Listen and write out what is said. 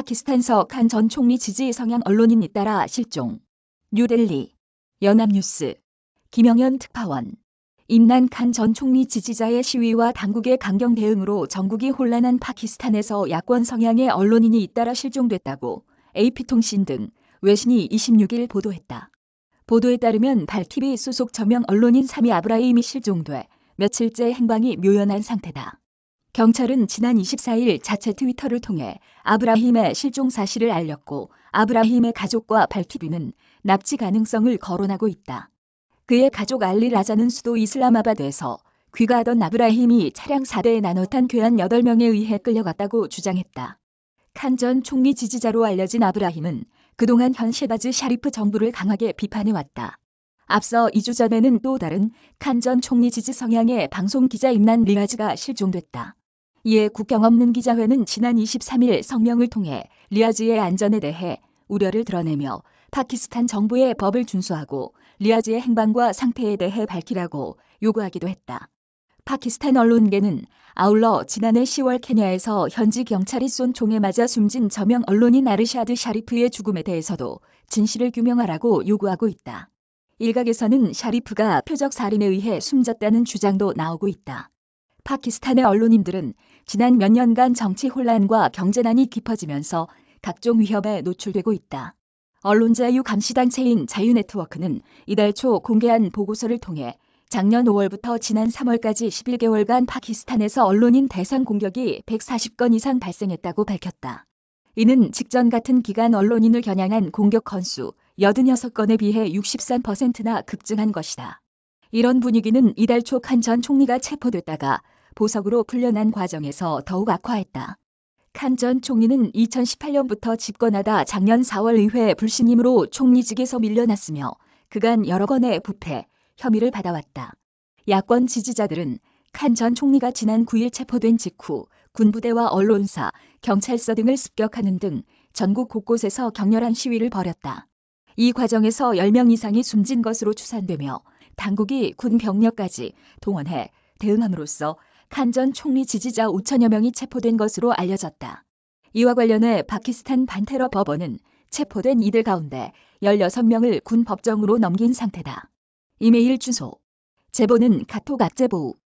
파키스탄 서 칸 전 총리 지지 성향 언론인 잇따라 실종. 뉴델리. 연합뉴스. 김영현 특파원. 임난 칸 전 총리 지지자의 시위와 당국의 강경 대응으로 전국이 혼란한 파키스탄에서 야권 성향의 언론인이 잇따라 실종됐다고 AP통신 등 외신이 26일 보도했다. 보도에 따르면 발TV 소속 저명 언론인 사미 아브라임이 실종돼 며칠째 행방이 묘연한 상태다. 경찰은 지난 24일 자체 트위터를 통해 아브라힘의 실종 사실을 알렸고 아브라힘의 가족과 발TV는 납치 가능성을 거론하고 있다. 그의 가족 알리 라자는 수도 이슬라마바드에서 귀가하던 아브라힘이 차량 4대에 나눠 탄 괴한 8명에 의해 끌려갔다고 주장했다. 칸 전 총리 지지자로 알려진 아브라힘은 그동안 현 셰바즈 샤리프 정부를 강하게 비판해왔다. 앞서 2주 전에는 또 다른 칸 전 총리 지지 성향의 방송 기자 임난 리아즈가 실종됐다. 이에 국경 없는 기자회는 지난 23일 성명을 통해 리아즈의 안전에 대해 우려를 드러내며 파키스탄 정부의 법을 준수하고 리아즈의 행방과 상태에 대해 밝히라고 요구하기도 했다. 파키스탄 언론계는 아울러 지난해 10월 케냐에서 현지 경찰이 쏜 총에 맞아 숨진 저명 언론인 아르샤드 샤리프의 죽음에 대해서도 진실을 규명하라고 요구하고 있다. 일각에서는 샤리프가 표적 살인에 의해 숨졌다는 주장도 나오고 있다. 파키스탄의 언론인들은 지난 몇 년간 정치 혼란과 경제난이 깊어지면서 각종 위협에 노출되고 있다. 언론자유 감시단체인 자유네트워크는 이달 초 공개한 보고서를 통해 작년 5월부터 지난 3월까지 11개월간 파키스탄에서 언론인 대상 공격이 140건 이상 발생했다고 밝혔다. 이는 직전 같은 기간 언론인을 겨냥한 공격 건수 86건에 비해 63%나 급증한 것이다. 이런 분위기는 이달 초 칸 전 총리가 체포됐다가 보석으로 풀려난 과정에서 더욱 악화했다. 칸 전 총리는 2018년부터 집권하다 작년 4월 의회 불신임으로 총리직에서 밀려났으며 그간 여러 건의 부패, 혐의를 받아왔다. 야권 지지자들은 칸 전 총리가 지난 9일 체포된 직후 군부대와 언론사, 경찰서 등을 습격하는 등 전국 곳곳에서 격렬한 시위를 벌였다. 이 과정에서 10명 이상이 숨진 것으로 추산되며 당국이 군 병력까지 동원해 대응함으로써 칸전 총리 지지자 5천여 명이 체포된 것으로 알려졌다. 이와 관련해 파키스탄 반테러 법원은 체포된 이들 가운데 16명을 군 법정으로 넘긴 상태다. 이메일 주소 제보는 카톡 악제보